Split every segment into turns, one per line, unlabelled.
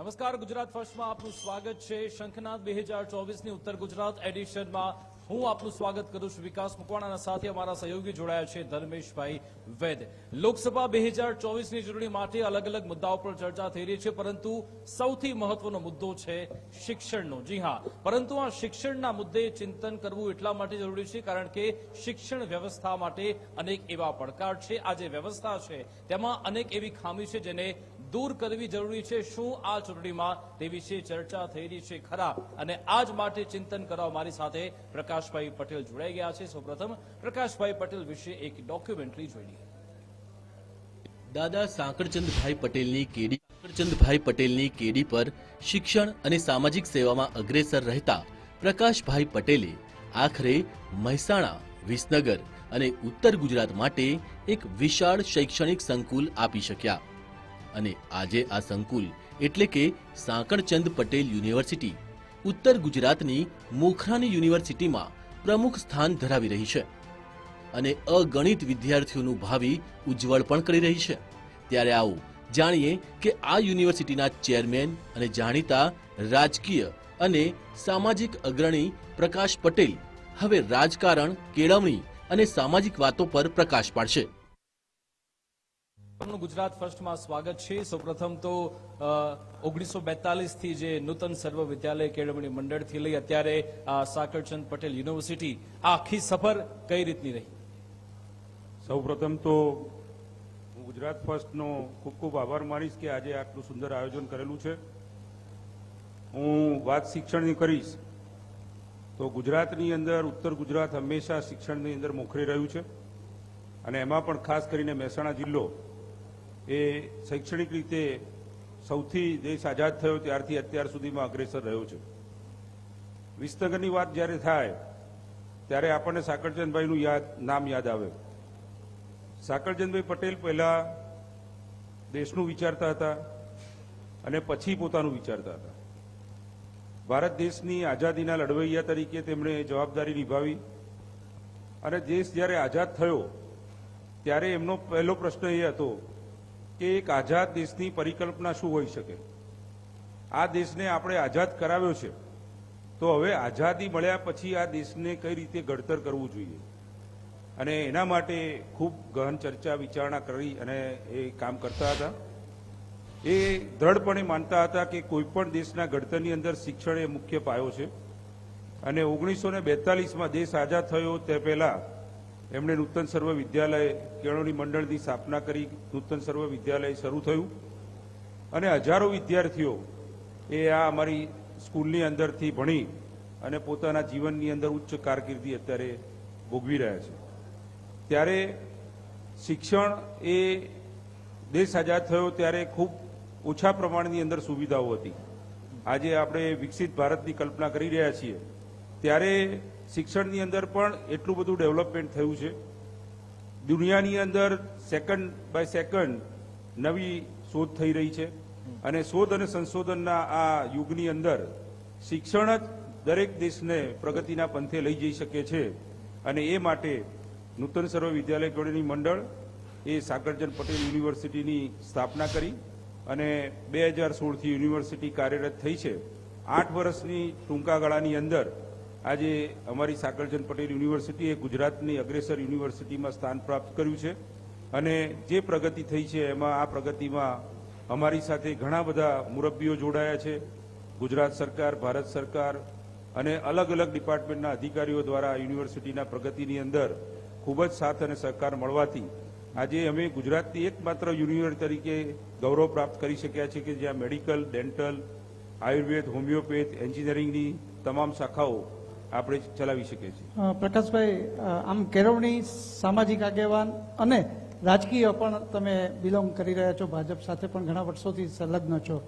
નમસ્કાર, ગુજરાત ફર્સ્ટમાં આપનું સ્વાગત છે. શંખનાથ બે હજાર ચોવીસની ઉત્તર ગુજરાત એડિશનમાં હું આપનું સ્વાગત કરું છું વિકાસ મકવાણાના સાથે અમારા સહયોગી જોડાયા છે ધર્મેશભાઈ વૈદ. લોકસભા બે હજાર ચોવીસની ચૂંટણી માટે અલગ અલગ મુદ્દાઓ પર ચર્ચા થઈ રહી છે, પરંતુ સૌથી મહત્વનો મુદ્દો છે શિક્ષણનો. જી હા, પરંતુ આ શિક્ષણના મુદ્દે ચિંતન કરવું એટલા માટે જરૂરી છે, કારણ કે શિક્ષણ વ્યવસ્થા માટે અનેક એવા પડકાર છે. આ જે વ્યવસ્થા છે, તેમાં અનેક એવી ખામી છે જેને દૂર કરવી જરૂરી છે, શું આ ચૂંટણીમાં તે વિશે ચર્ચા થઈ રહી છે ખરા? અને આજ માટે ચિંતન કરવા મારી સાથે પ્રકાશભાઈ પટેલ જોડાઈ ગયા છે. સૌપ્રથમ, પ્રકાશભાઈ પટેલ વિશે એક ડોક્યુમેન્ટરી જોઈ
દાદા સાંકળચંદભાઈ પટેલની કેડી, સાંકળચંદભાઈ પટેલની કેડી પર શિક્ષણ અને સામાજિક સેવામાં અગ્રેસર રહેતા પ્રકાશભાઈ પટેલે આખરે મહેસાણા, વિસનગર અને ઉત્તર ગુજરાત માટે એક વિશાળ શૈક્ષણિક સંકુલ આપી શક્યા. અને આજે આ સંકુલ એટલે કે સાંકળચંદ પટેલ યુનિવર્સિટી, ઉત્તર ગુજરાતની મોખરાની યુનિવર્સિટીમાં પ્રમુખ સ્થાન ધરાવી રહી છે અને અગણિત વિદ્યાર્થીઓનું ભાવિ ઉજ્જવળ પણ કરી રહી છે. ત્યારે આવું જાણીએ કે આ યુનિવર્સિટીના ચેરમેન અને જાણીતા રાજકીય અને સામાજિક અગ્રણી પ્રકાશ પટેલ હવે રાજકારણ, કેળવણી અને સામાજિક વાતો પર પ્રકાશ પાડશે.
આપનું ગુજરાત ફર્સ્ટમાં સ્વાગત છે. સૌપ્રથમ તો ઓગણીસો બેતાલીસથી જે નૂતન સર્વ વિદ્યાલય કેળવણી મંડળથી લઈ અત્યારે સાકરચંદ પટેલ યુનિવર્સિટી આ આખી સફર કઈ રીતની રહી?
સૌપ્રથમ તો હું ગુજરાત ફર્સ્ટનો ખૂબ ખૂબ આભાર માનીશ કે આજે આટલું સુંદર આયોજન કરેલું છે. હું વાત શિક્ષણની કરીશ, તો ગુજરાતની અંદર, ઉત્તર ગુજરાત હંમેશા શિક્ષણની અંદર મોખરે રહ્યું છે. અને એમાં પણ ખાસ કરીને મહેસાણા જિલ્લો એ શૈક્ષણિક રીતે સૌથી દેશ આઝાદ થયો ત્યારથી અત્યાર સુધીમાં અગ્રેસર રહ્યો છે. વિસનગરની વાત જ્યારે થાય, ત્યારે આપણને સાકરચંદભાઈનું યાદ, નામ યાદ આવે. સાકરચંદભાઈ પટેલ પહેલા દેશનું વિચારતા હતા અને પછી પોતાનું વિચારતા હતા. ભારત દેશની આઝાદીના લડવૈયા તરીકે તેમણે જવાબદારી નિભાવી અને દેશ જ્યારે આઝાદ થયો, ત્યારે એમનો પહેલો પ્રશ્ન એ હતો કે એક આઝાદ દેશની પરિકલ્પના શું હોઈ શકે? આ દેશને આપણે આઝાદ કરાવ્યો છે. તો હવે આઝાદી મળ્યા પછી આ દેશને કઈ રીતે ઘડતર કરવું જોઈએ? અને એના માટે ખૂબ ગહન ચર્ચા વિચારણા કરી અને એ કામ કરતા હતા. એ દ્રઢપણે માનતા હતા કે કોઈપણ દેશના ઘડતરની અંદર શિક્ષણ એ મુખ્ય પાયો છે. અને ઓગણીસો બેતાલીસમાં દેશ આઝાદ થયો તે પહેલા એમણે નૂતન સર્વ વિદ્યાલય કેળવણી મંડળની સ્થાપના કરી. નૂતન સર્વ વિદ્યાલય શરૂ થયું. અને હજારો વિદ્યાર્થીઓ એ આ અમારી સ્કૂલની અંદરથી ભણી અને પોતાના જીવનની અંદર ઉચ્ચ કારકિર્દી અત્યારે ભોગવી રહ્યા છે. ત્યારે શિક્ષણ એ દેશ આઝાદ થયો ત્યારે ખૂબ ઓછા પ્રમાણની અંદર સુવિધાઓ હતી. આજે આપણે વિકસિત ભારતની કલ્પના કરી રહ્યા છીએ. ત્યારે શિક્ષણની અંદર પણ એટલું બધું ડેવલપમેન્ટ થયું છે. દુનિયાની અંદર સેકન્ડ બાય સેકન્ડ નવી શોધ થઈ રહી છે અને શોધ અને સંશોધનના આ યુગની અંદર શિક્ષણ જ દરેક દેશને પ્રગતિના પંથે લઈ જઈ શકે છે અને એ માટે નૂતન સર્વ વિદ્યાલય કેળવણી મંડળ એ સાગરચંદ પટેલ યુનિવર્સિટીની સ્થાપના કરી અને બે હજાર સોળથી યુનિવર્સિટી કાર્યરત થઈ છે. આઠ વર્ષની ટૂંકા ગાળાની અંદર આજે અમારી સાકરચંદ પટેલ યુનિવર્સિટીએ ગુજરાતની અગ્રેસર યુનિવર્સિટીમાં સ્થાન પ્રાપ્ત કર્યું છે અને જે પ્રગતિ થઈ છે એમાં આ પ્રગતિમાં અમારી સાથે ઘણા બધા મુરબ્બીઓ જોડાયા છે. ગુજરાત સરકાર, ભારત સરકાર અને અલગ અલગ ડિપાર્ટમેન્ટના અધિકારીઓ દ્વારા યુનિવર્સિટીના પ્રગતિની અંદર ખૂબ જ સાથ અને સહકાર મળવાથી આજે અમે ગુજરાતની એકમાત્ર યુનિવર્સિટી તરીકે ગૌરવ પ્રાપ્ત કરી શક્યા છીએ કે જ્યાં મેડિકલ, ડેન્ટલ, આયુર્વેદ, હોમિયોપેથ, એન્જિનિયરિંગની તમામ શાખાઓ આપણે ચલાવી શકીએ છીએ.
પ્રકાશભાઈ આમ કેળવણી, સામાજિક આગેવાન અને રાજકીય પણ તમે બિલોંગ કરી રહ્યા છો. ભાજપ સાથે પણ ઘણા વર્ષોથી સંલગ્ન છો.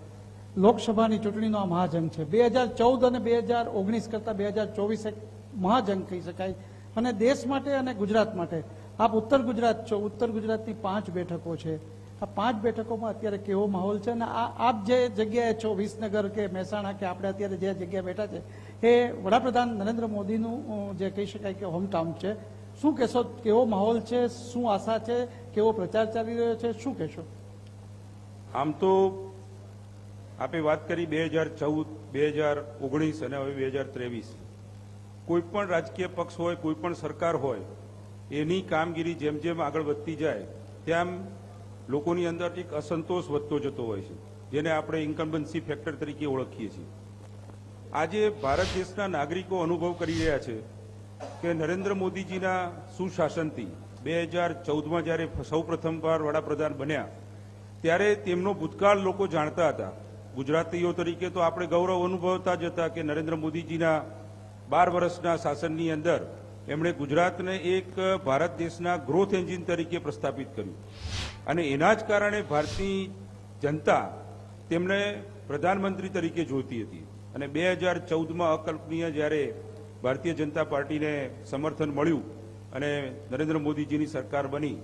લોકસભાની ચૂંટણીનો આ મહાજંગ છે. બે હજાર ચૌદ અને બે હજાર ઓગણીસ કરતાં બે હજાર ચોવીસ એક મહાજંગ કહી શકાય. અને દેશ માટે અને ગુજરાત માટે. આપ ઉત્તર ગુજરાત છો. ઉત્તર ગુજરાતની પાંચ બેઠકો છે. આ પાંચ બેઠકોમાં અત્યારે કેવો માહોલ છે અને આ આપ જે જગ્યાએ છો વિસનગર કે મહેસાણા કે આપણે અત્યારે જે જગ્યાએ બેઠા છે, એ વડાપ્રધાન નરેન્દ્ર મોદીનું જે કહી શકાય કે હોમટાઉન છે. શું કહેશો? કેવો માહોલ છે? શું આશા છે? કેવો પ્રચાર ચાલી રહ્યો છે? શું કહેશો?
આમ તો આપે વાત કરી બે હજાર ચૌદ, બે હજાર ઓગણીસ અને હવે બે હજાર ત્રેવીસ. કોઈ પણ રાજકીય પક્ષ હોય, કોઈ પણ સરકાર હોય, એની કામગીરી જેમ જેમ આગળ વધતી જાય, તેમ લોકોની અંદર એક અસંતોષ વધતો જતો હોય છે, જેને આપણે ઇન્કમ્બન્સી ફેક્ટર તરીકે ઓળખીએ છીએ. આજે ભારત દેશના નાગરિકો અનુભવ કરી રહ્યા છે કે નરેન્દ્ર મોદીજીના સુશાસનથી બે હજાર ચૌદમાં જ્યારે સૌ પ્રથમવાર વડાપ્રધાન બન્યા, ત્યારે તેમનો ભૂતકાળ લોકો જાણતા હતા. ગુજરાતીઓ તરીકે તો આપણે ગૌરવ અનુભવતા જ હતા કે નરેન્દ્ર મોદીજીના બાર વર્ષના શાસનની અંદર એમણે ગુજરાતને એક ભારત દેશના ગ્રોથ એન્જિન તરીકે પ્રસ્થાપિત કર્યું. અને એના જ કારણે ભારતની જનતા તેમને પ્રધાનમંત્રી તરીકે જોઈતી હતી. અને બે હજાર ચૌદમાં અકલ્પનીય જ્યારે ભારતીય જનતા પાર્ટીને સમર્થન મળ્યું અને નરેન્દ્ર મોદીજીની સરકાર બની,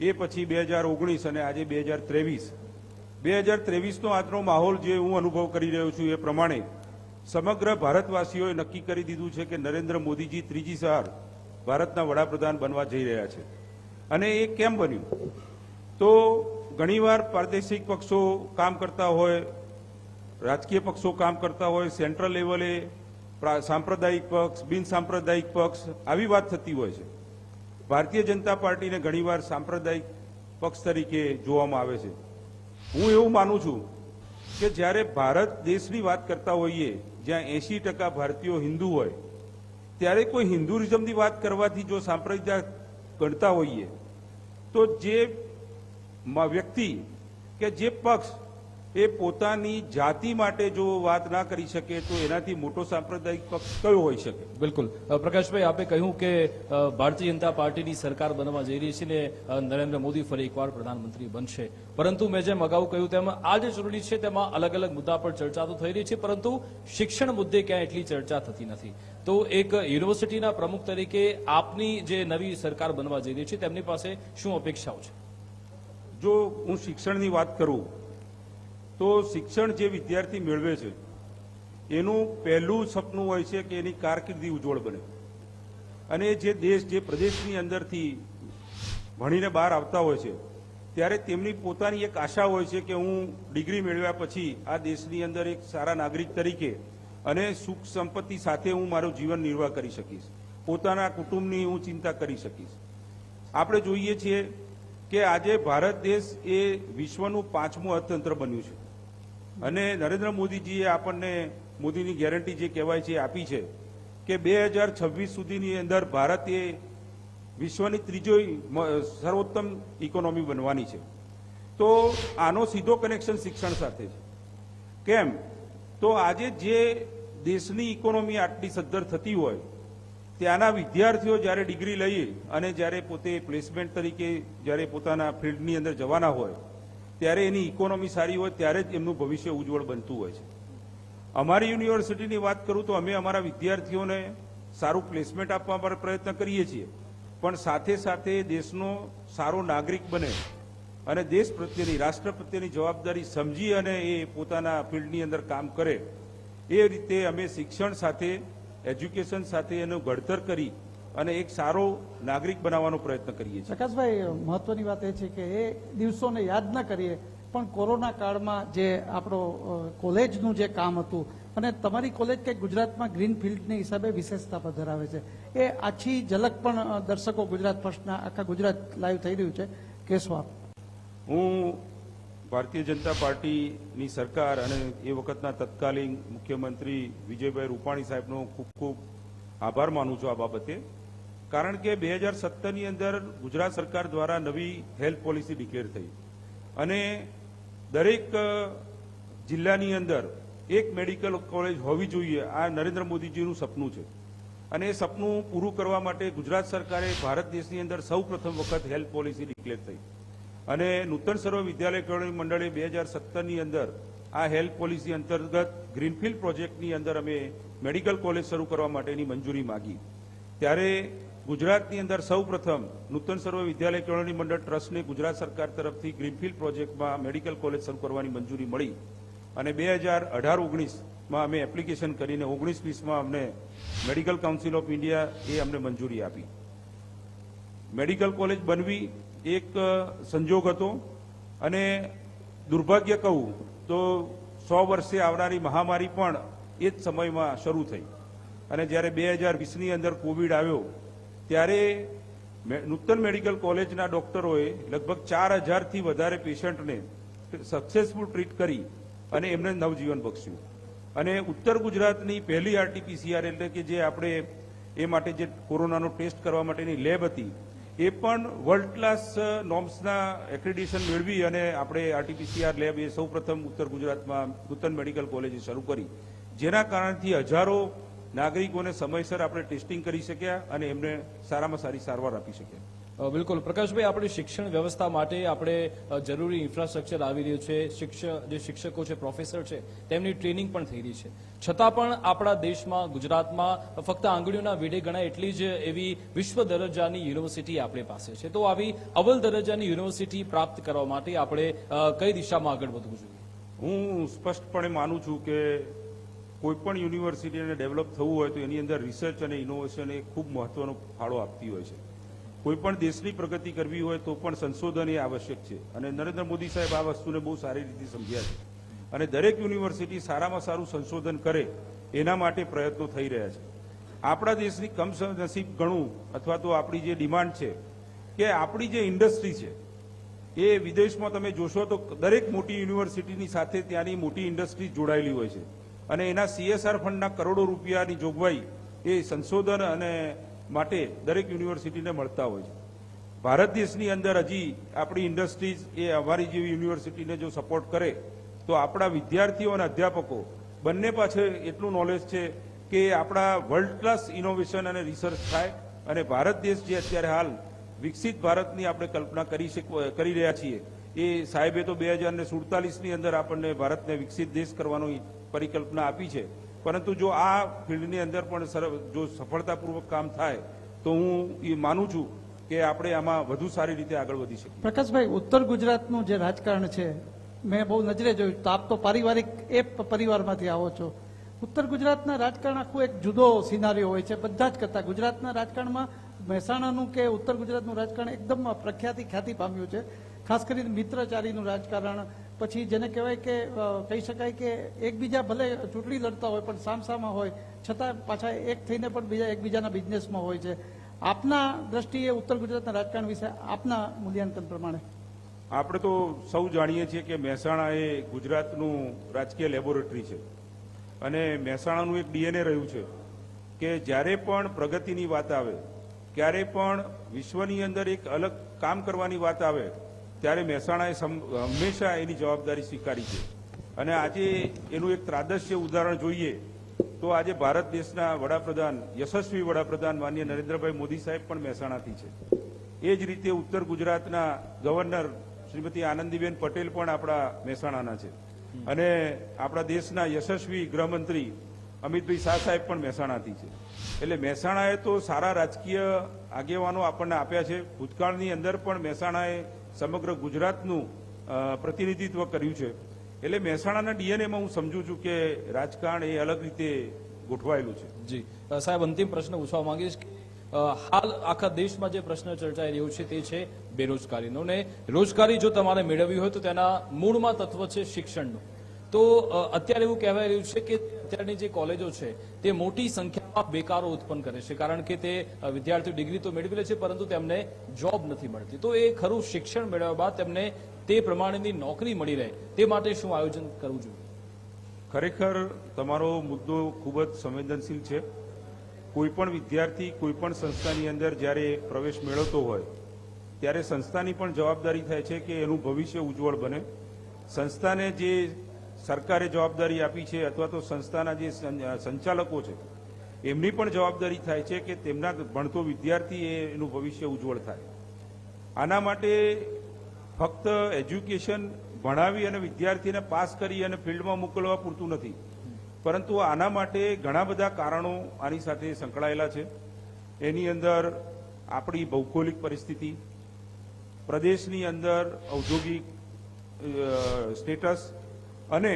એ પછી બે હજાર ઓગણીસ અને આજે બે હજાર ત્રેવીસ. બે હજાર ત્રેવીસનો આજનો માહોલ જે હું અનુભવ કરી રહ્યો છું એ પ્રમાણે સમગ્ર ભારતવાસીઓએ નક્કી કરી દીધું છે કે નરેન્દ્ર મોદીજી ત્રીજી સાર ભારતના વડાપ્રધાન બનવા જઈ રહ્યા છે. અને એ કેમ બન્યું? તો ઘણીવાર પ્રાદેશિક પક્ષો કામ કરતા હોય, રાજકીય પક્ષો કામ કરતા હોય, સેન્ટ્રલ લેવલે પ્રા- સાંપ્રદાયિક પક્ષ, બિન સાંપ્રદાયિક પક્ષ, આવી વાત થતી હોય છે. ભારતીય જનતા પાર્ટીને ઘણીવાર સાંપ્રદાયિક પક્ષ તરીકે જોવામાં આવે છે. હું એવું માનું છું કે જ્યારે ભારત દેશની વાત કરતા હોઈએ જ્યાં એસી ટકા ભારતીયો હિન્દુ હોય, ત્યારે કોઈ હિન્દુરિઝમની વાત કરવાથી જો સાંપ્રદાયિક ગણતા હોઈએ, તો જે વ્યક્તિ કે જે પક્ષ એ પોતાની જાતિ માટે જો વાત ના કરી શકે તો એનાથી મોટો સાંપ્રદાયિક પક્ષ કયો હોઈ શકે?
બિલકુલ. પ્રકાશભાઈ આપે કહ્યું કે ભારતીય જનતા પાર્ટીની સરકાર બનવા જઈ રહી છે ને નરેન્દ્ર મોદી ફરી એકવાર પ્રધાનમંત્રી બનશે. પરંતુ મેં જેમ અગાઉ કહ્યું તેમ આ જે ચૂંટણી છે તેમાં અલગ અલગ મુદ્દા પર ચર્ચા તો થઈ રહી છે પરંતુ શિક્ષણ મુદ્દે ક્યાંય એટલી ચર્ચા થતી નથી. તો એક યુનિવર્સિટીના પ્રમુખ તરીકે આપની જે નવી સરકાર બનવા જઈ રહી છે તેમની પાસે શું અપેક્ષાઓ છે?
જો હું શિક્ષણની વાત કરું તો શિક્ષણ જે વિદ્યાર્થી મેળવે છે, એનું પહેલું સપનું હોય છે કે એની કારકિર્દી ઉજ્જવળ બને. અને જે દેશ, જે પ્રદેશની અંદરથી ભણીને બહાર આવતા હોય છે, ત્યારે તેમની પોતાની એક આશા હોય છે કે હું ડિગ્રી મેળવ્યા પછી આ દેશની અંદર એક સારા નાગરિક તરીકે અને સુખ સંપત્તિ સાથે હું મારું જીવન નિર્વાહ કરી શકીશ. પોતાના કુટુંબની હું ચિંતા કરી શકીશ. આપણે જોઈએ છીએ કે આજે ભારત દેશ એ વિશ્વનું પાંચમું અર્થતંત્ર બન્યું છે. અને નરેન્દ્ર મોદીજીએ આપણને મોદીની ગેરંટી જે કહેવાય છે આપી છે કે બે હજાર છવ્વીસ સુધીની અંદર ભારત એ વિશ્વની ત્રીજો સર્વોત્તમ ઇકોનોમી બનવાની છે. તો આનો સીધો કનેક્શન શિક્ષણ સાથે છે. કેમ? તો આજે જે દેશની ઇકોનોમી આટલી સદ્ધર થતી હોય, ત્યાંના વિદ્યાર્થીઓ જ્યારે ડિગ્રી લઈ અને જ્યારે પોતે પ્લેસમેન્ટ તરીકે જ્યારે પોતાના ફિલ્ડની અંદર જવાના હોય ત્યારે એની ઇકોનોમી સારી હોય, ત્યારે જ એમનું ભવિષ્ય ઉજ્જવળ બનતું હોય છે. અમારી યુનિવર્સિટીની વાત કરું તો અમે અમારા વિદ્યાર્થીઓને સારું પ્લેસમેન્ટ આપવા પર પ્રયત્ન કરીએ છીએ. પણ સાથે સાથે દેશનો સારો નાગરિક બને અને દેશ પ્રત્યેની, રાષ્ટ્ર પ્રત્યેની જવાબદારી સમજી અને એ પોતાના ફિલ્ડની અંદર કામ કરે, એ રીતે અમે શિક્ષણ સાથે એજ્યુકેશન સાથે એનું ઘડતર કરી અને એક સારો નાગરિક બનાવવાનો પ્રયત્ન કરીએ છીએ.
પ્રકાશભાઈ મહત્વની વાત એ છે કે એ દિવસોને યાદ ન કરીએ પણ કોરોના કાળમાં જે આપણો કોલેજનું જે કામ હતું અને તમારી કોલેજ કંઈક ગુજરાતમાં ગ્રીન ફિલ્ડની હિસાબે વિશેષતા પર ધરાવે છે. એ આછી ઝલક પણ દર્શકો ગુજરાત ફર્સ્ટના આખા ગુજરાત લાઈવ થઈ રહ્યું છે. કેશો આપ.
હું ભારતીય જનતા પાર્ટીની સરકાર અને એ વખતના તત્કાલીન મુખ્યમંત્રી વિજયભાઈ રૂપાણી સાહેબનો ખૂબ ખૂબ આભાર માનું છું આ બાબતે. કારણ કે બે હજાર સત્તરની અંદર ગુજરાત સરકાર દ્વારા નવી હેલ્થ પોલિસી ડિક્લેર થઈ. અને દરેક જિલ્લાની અંદર એક મેડિકલ કોલેજ હોવી જોઈએ, આ નરેન્દ્ર મોદીજીનું સપનું છે. અને એ સપનું પૂરું કરવા માટે ગુજરાત સરકારે ભારત દેશની અંદર સૌ વખત હેલ્થ પોલિસી ડિક્લેર થઈ. અને નૂતન સર્વ વિદ્યાલય કેળવણી મંડળે બે હજાર સત્તરની અંદર આ હેલ્થ પોલિસી અંતર્ગત ગ્રીનફિલ્ડ પ્રોજેક્ટની અંદર અમે મેડિકલ કોલેજ શરૂ કરવા માટેની મંજૂરી માગી. ત્યારે ગુજરાતની અંદર સૌ પ્રથમ નૂતન સર્વ વિદ્યાલય કેળવણી મંડળ ટ્રસ્ટને ગુજરાત સરકાર તરફથી ગ્રીનફિલ્ડ પ્રોજેક્ટમાં મેડિકલ કોલેજ શરૂ કરવાની મંજૂરી મળી અને બે હજાર અઢાર ઓગણીસમાં અમે એપ્લિકેશન કરીને ઓગણીસ વીસમાં અમને મેડિકલ કાઉન્સિલ ઓફ ઇન્ડિયા એ અમને મંજૂરી આપી. મેડિકલ કોલેજ બનવી એક સંજોગ હતો અને દુર્ભાગ્ય કહું તો સો વર્ષે આવનારી મહામારી પણ એ જ સમયમાં શરૂ થઈ. અને જ્યારે બે હજાર વીસની અંદર કોવિડ આવ્યો ત્યારે નૂતન મેડિકલ કોલેજના ડોક્ટરોએ લગભગ ચાર હજારથી વધારે પેશન્ટને સક્સેસફુલ ટ્રીટ કરી અને એમને નવજીવન બક્ષ્યું. અને ઉત્તર ગુજરાતની પહેલી આરટીપીસીઆર એટલે કે જે આપણે એ માટે જે કોરોનાનો ટેસ્ટ કરવા માટેની લેબ હતી, એ પણ વર્લ્ડ ક્લાસ નોર્મ્સના એક્રેડિશન મેળવી અને આપણે આરટીપીસીઆર લેબ એ સૌપ્રથમ ઉત્તર ગુજરાતમાં નૂતન મેડિકલ કોલેજે શરૂ કરી. જેના કારણથી હજારો નાગરિકોને સમયસર આપણે ટેસ્ટિંગ કરી શક્યા અને એમને સારામાં સારી સારવાર આપી શક્યા.
બિલકુલ. પ્રકાશભાઈ આપણી શિક્ષણ વ્યવસ્થા માટે આપણે જરૂરી ઇન્ફ્રાસ્ટ્રક્ચર આવી રહ્યું છે. શિક્ષક જે શિક્ષકો છે પ્રોફેસર છે તેમની ટ્રેનિંગ પણ થઈ રહી છે. છતાં પણ આપણા દેશમાં ગુજરાતમાં ફક્ત આંગળીઓના વેઢે ગણાય એટલી જ એવી વિશ્વ દરજ્જાની યુનિવર્સિટી આપણી પાસે છે. તો આવી અવલ દરજ્જાની યુનિવર્સિટી પ્રાપ્ત કરવા માટે આપણે કઈ દિશામાં આગળ વધવું જોઈએ?
હું સ્પષ્ટપણે માનું છું કે કોઈ પણ યુનિવર્સિટીને ડેવલપ થવું હોય તો એની અંદર રિસર્ચ અને ઇનોવેશન એ ખૂબ મહત્વનો ફાળો આપતી હોય છે. કોઈ પણ દેશની પ્રગતિ કરવી હોય તો પણ સંશોધન એ આવશ્યક છે. અને નરેન્દ્ર મોદી સાહેબ આ વસ્તુને બહુ સારી રીતે સમજ્યા છે. અને દરેક યુનિવર્સિટી સારામાં સારું સંશોધન કરે એના માટે પ્રયત્નો થઈ રહ્યા છે. આપણા દેશની કમનસીબ ગણું અથવા તો આપણી જે ડિમાન્ડ છે કે આપણી જે ઇન્ડસ્ટ્રી છે, એ વિદેશમાં તમે જોશો તો દરેક મોટી યુનિવર્સિટીની સાથે ત્યાંની મોટી ઇન્ડસ્ટ્રી જોડાયેલી હોય છે. અને એના સીએસઆર ફંડના કરોડો રૂપિયાની જોગવાઈ એ સંશોધન અને માટે દરેક યુનિવર્સિટીને મળતા હોય છે. ભારત દેશની અંદર હજી આપણી ઇન્ડસ્ટ્રીઝ એ અમારી જેવી યુનિવર્સિટીને જો સપોર્ટ કરે, તો આપણા વિદ્યાર્થીઓ અને અધ્યાપકો બંને પાછળ એટલું નોલેજ છે કે આપણા વર્લ્ડ ક્લાસ ઇનોવેશન અને રિસર્ચ થાય અને ભારત દેશ જે અત્યારે હાલ વિકસિત ભારતની આપણે કલ્પના કરી કરી રહ્યા છીએ, એ સાહેબે તો બે હજાર સુડતાલીસની અંદર આપણને ભારતને વિકસિત દેશ કરવાની પરિકલ્પના આપી છે. પરંતુ જો આ ફિલ્ડની અંદર પણ જો સફળતાપૂર્વક કામ થાય, તો હું એ માનું છું કે આપણે આમાં વધુ સારી રીતે આગળ વધી શકીએ.
પ્રકાશભાઈ, ઉત્તર ગુજરાતનું જે રાજકારણ છે, મેં બહુ નજરે જોયું. તો આપ તો પારિવારિક એ પરિવારમાંથી આવો છો. ઉત્તર ગુજરાતના રાજકારણ આખું એક જુદો સિનારીઓ હોય છે. બધા જ કરતા ગુજરાતના રાજકારણમાં મહેસાણાનું કે ઉત્તર ગુજરાતનું રાજકારણ એકદમ પ્રખ્યાતિ ખ્યાતિ પામ્યું છે. ખાસ કરીને મિત્રચારીનું રાજકારણ પછી જેને કહેવાય કે કહી શકાય કે એકબીજા ભલે ચૂંટણી લડતા હોય પણ સામસામા હોય, છતાં પાછા એક થઈને પણ બીજા એકબીજાના બિઝનેસમાં હોય છે. આપના દ્રષ્ટિએ ઉત્તર ગુજરાતના રાજકારણ વિશે આપના મૂલ્યાંકન પ્રમાણે?
આપણે તો સૌ જાણીએ છીએ કે મહેસાણા એ ગુજરાતનું રાજકીય લેબોરેટરી છે. અને મહેસાણાનું એક ડીએનએ રહ્યું છે કે જ્યારે પણ પ્રગતિની વાત આવે ક્યારે પણ વિશ્વની અંદર એક અલગ કામ કરવાની વાત આવે ત્યારે મહેસાણાએ હંમેશા એની જવાબદારી સ્વીકારી છે. અને આજે એનું એક ત્રાદશ્ય ઉદાહરણ જોઈએ તો આજે ભારત દેશના વડાપ્રધાન, યશસ્વી વડાપ્રધાન માન્ય નરેન્દ્રભાઈ મોદી સાહેબ પણ મહેસાણાથી છે. એ જ રીતે ઉત્તર ગુજરાતના ગવર્નર શ્રીમતી આનંદીબેન પટેલ પણ આપણા મહેસાણાના છે. અને આપણા દેશના યશસ્વી ગૃહમંત્રી અમિતભાઈ શાહ સાહેબ પણ મહેસાણાથી છે. એટલે મહેસાણાએ તો સારા રાજકીય આગેવાનો આપણને આપ્યા છે. ભૂતકાળની અંદર પણ મહેસાણાએ સમગ્ર ગુજરાતનું પ્રતિનિધિત્વ કર્યું છે. એટલે મહેસાણાના ડીએનએમાં હું સમજુ છું કે રાજકારણ એ અલગ રીતે ગોઠવાયેલું છે.
જી. સાહેબ, અંતિમ પ્રશ્ન પૂછવા માંગીશ હાલ આખા દેશમાં જે પ્રશ્ન ચર્ચાઈ રહ્યો છે તે છે બેરોજગારીનો. ને રોજગારી જો તમારે મેળવવી હોય તો તેના મૂળમાં તત્વ છે શિક્ષણનું. તો અત્યારે એવું કહેવાય રહ્યું છે કે અત્યારની જે કોલેજો છે, તે મોટી સંખ્યામાં બેકારો ઉત્પન્ન કરે છે. કારણ કે તે વિદ્યાર્થીઓ ડિગ્રી તો મેળવી લે છે, પરંતુ તેમને જોબ નથી મળતી. તો એ ખરું શિક્ષણ મેળવ્યા બાદ તેમને તે પ્રમાણેની નોકરી મળી રહે. તે માટે શું આયોજન કરવું જોઈએ?
ખરેખર તમારો મુદ્દો ખૂબ જ સંવેદનશીલ છે. કોઈપણ વિદ્યાર્થી કોઈપણ સંસ્થાની અંદર જ્યારે પ્રવેશ મેળવતો હોય, ત્યારે સંસ્થાની પણ જવાબદારી થાય છે કે એનું ભવિષ્ય ઉજ્જવળ બને. સંસ્થાને જે સરકારે જવાબદારી આપી છે અથવા તો સંસ્થાના જે સંચાલકો છે, એમની પણ જવાબદારી થાય છે કે તેમના ભણતો વિદ્યાર્થી એનું ભવિષ્ય ઉજ્જવળ થાય. આના માટે ફક્ત એજ્યુકેશન ભણાવી અને વિદ્યાર્થીને પાસ કરી અને ફિલ્ડમાં મોકલવા પૂરતું નથી. પરંતુ આના માટે ઘણા બધા કારણો આની સાથે સંકળાયેલા છે. એની અંદર આપણી ભૌગોલિક પરિસ્થિતિ, પ્રદેશની અંદર ઔદ્યોગિક સ્ટેટસ અને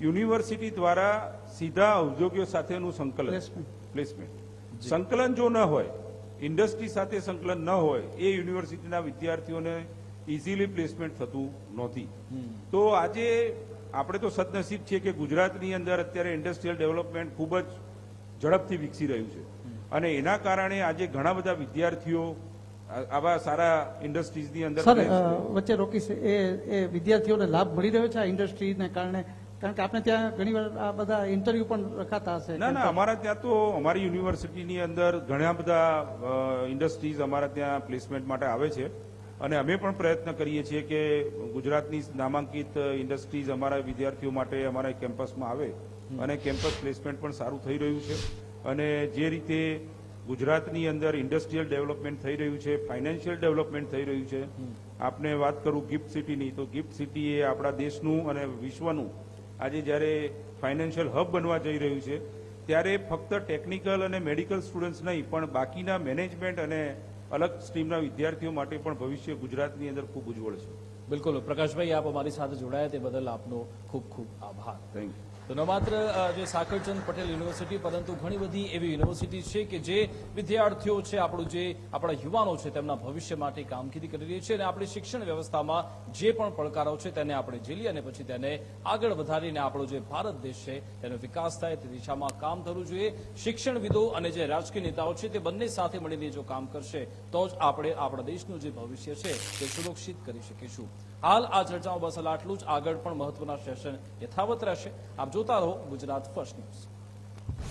યુનિવર્સિટી દ્વારા સીધા ઉદ્યોગીઓ સાથેનું સંકલન. પ્લેસમેન્ટ સંકલન જો ન હોય ઇન્ડસ્ટ્રી સાથે સંકલન ન હોય એ યુનિવર્સિટીના વિદ્યાર્થીઓને ઇઝીલી પ્લેસમેન્ટ થતું નહોતી. તો આજે આપણે તો સદનસીબ છીએ કે ગુજરાતની અંદર અત્યારે ઇન્ડસ્ટ્રીયલ ડેવલપમેન્ટ ખૂબ જ ઝડપથી વિકસી રહ્યું છે. અને એના કારણે આજે ઘણા બધા વિદ્યાર્થીઓ આવા સારા ઇન્ડસ્ટ્રીઝની અંદર
સર. વચ્ચે રોકીશ એ એ વિદ્યાર્થીઓને લાભ મળી રહ્યો છે આ ઇન્ડસ્ટ્રીને કારણે? કારણ કે આપણે ત્યાં ઘણી વાર આ બધા ઇન્ટરવ્યુ પણ રખાતા હશે.
ના ના અમારા ત્યાં તો અમારી યુનિવર્સિટીની અંદર ઘણા બધા ઇન્ડસ્ટ્રીઝ અમારા ત્યાં પ્લેસમેન્ટ માટે આવે છે. અને અમે પણ પ્રયત્ન કરીએ છીએ કે ગુજરાતની નામાંકિત ઇન્ડસ્ટ્રીઝ અમારા વિદ્યાર્થીઓ માટે અમારા કેમ્પસમાં આવે. અને કેમ્પસ પ્લેસમેન્ટ પણ સારું થઈ રહ્યું છે. અને જે રીતે ગુજરાતની અંદર ઇન્ડસ્ટ્રીયલ ડેવલપમેન્ટ થઈ રહ્યું છે ફાઇનાન્શિયલ ડેવલપમેન્ટ થઈ રહ્યું છે. આપને વાત કરું ગિફ્ટ સિટીની તો ગિફ્ટ સિટી એ આપણા દેશનું અને વિશ્વનું આજે જ્યારે ફાઇનાન્શિયલ હબ બનવા જઈ રહ્યું છે ત્યારે ફક્ત ટેકનિકલ અને મેડિકલ સ્ટુડન્ટ્સ નહીં પણ બાકીના મેનેજમેન્ટ અને અલગ સ્ટ્રીમના વિદ્યાર્થીઓ માટે પણ ભવિષ્ય ગુજરાતની અંદર ખૂબ ઉજ્જવળ છે.
બિલકુલ. પ્રકાશભાઈ આપ અમારી સાથે જોડાયા તે બદલ આપનો ખૂબ ખૂબ આભાર.
થેન્ક યુ
તો ન માત્ર જે સાકરચંદ પટેલ યુનિવર્સિટી, પરંતુ ઘણી બધી એવી યુનિવર્સિટી છે કે જે વિદ્યાર્થીઓ છે, આપણું જે, આપણા યુવાનો છે, તેમના ભવિષ્ય માટે કામગીરી કરી રહી છે અને આપણી શિક્ષણ વ્યવસ્થામાં જે પણ પડકારો છે, તેને આપણે ઝીલી અને પછી તેને આગળ વધારીને આપણો જે ભારત દેશ છે, તેનો વિકાસ થાય, તે દિશામાં કામ થવું જોઈએ. શિક્ષણવિદો અને જે રાજકીય નેતાઓ છે, તે બંને સાથે મળીને જો કામ કરશે, તો જ આપણે આપણા દેશનું જે ભવિષ્ય છે, તે સુરક્ષિત કરી શકીશું. હાલ આ ચર્ચામાં બસ હાલ આટલું જ. આગળ પણ મહત્વના સેશન યથાવત રહેશે. આપ જોતા રહો ગુજરાત ફર્સ્ટ ન્યૂઝ.